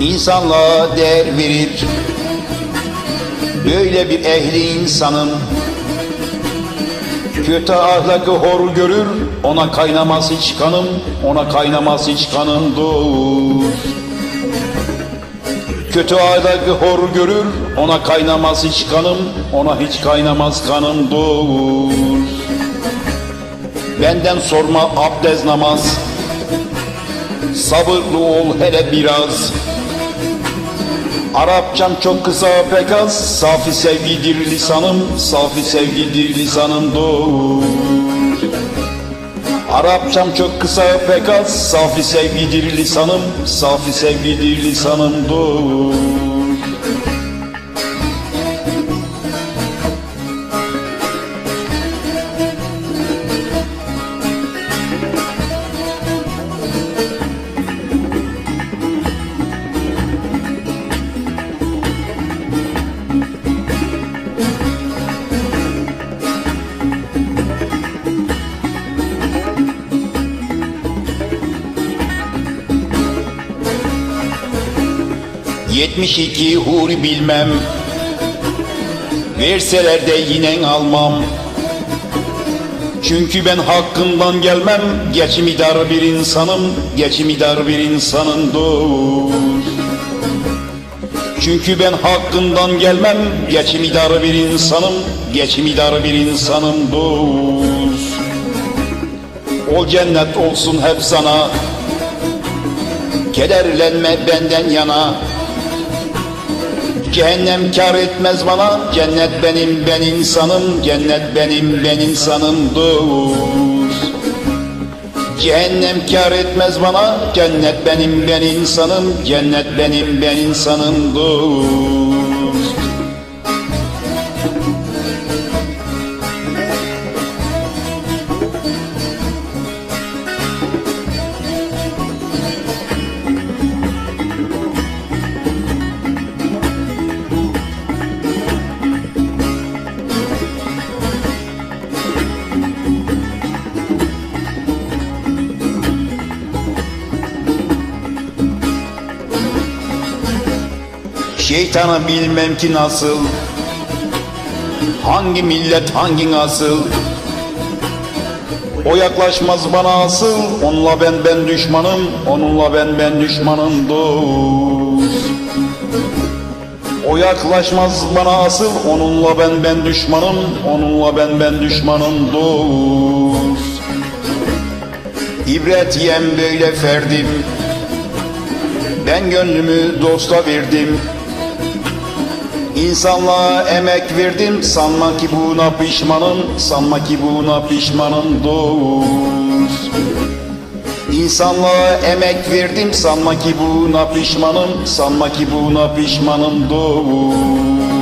insanlığa değer verir. Böyle bir ehli insanım. Kötü ahlakı hor görür Ona kaynamaz hiç kanım Ona kaynamaz hiç kanım dur. Kötü ahlakı hor görür Ona kaynamaz hiç kanım Ona hiç kaynamaz kanım dur. Benden sorma abdest namaz. Sabırlı ol hele biraz Arapçam çok kısa pek az. Safi sevgidir lisanım Safi sevgidir lisanım dur Arapçam çok kısa pek az. Safi sevgidir lisanım Safi sevgidir lisanım dur Yetmiş iki huri bilmem. Verseler de yine almam. Çünkü ben hakkından gelmem. Geçimidar bir insanım Geçimidar bir insanım dur Çünkü ben hakkından gelmem. Geçimidar bir insanım Geçimidar bir insanım dur Ol cennet olsun hep sana. Kederlenme benden yana Cehennem kar etmez bana Cennet benim ben insanım Cennet benim ben insanım dur. Cehennem kar etmez bana Cennet benim ben insanım Cennet benim ben insanım Şeytanı bilmem ki nasıl. Hangi millet hangi nasıl. O yaklaşmaz bana asıl. Onunla ben ben düşmanım. Onunla ben ben düşmanım dur O yaklaşmaz bana asıl. Onunla ben ben düşmanım. Onunla ben ben düşmanım dur İbret yem böyle ferdim. Ben gönlümü dosta verdim İnsanlığa emek verdim Sanma ki buna pişmanım Sanma ki buna pişmanım dur İnsanlığa emek verdim Sanma ki buna pişmanım Sanma ki buna pişmanım dur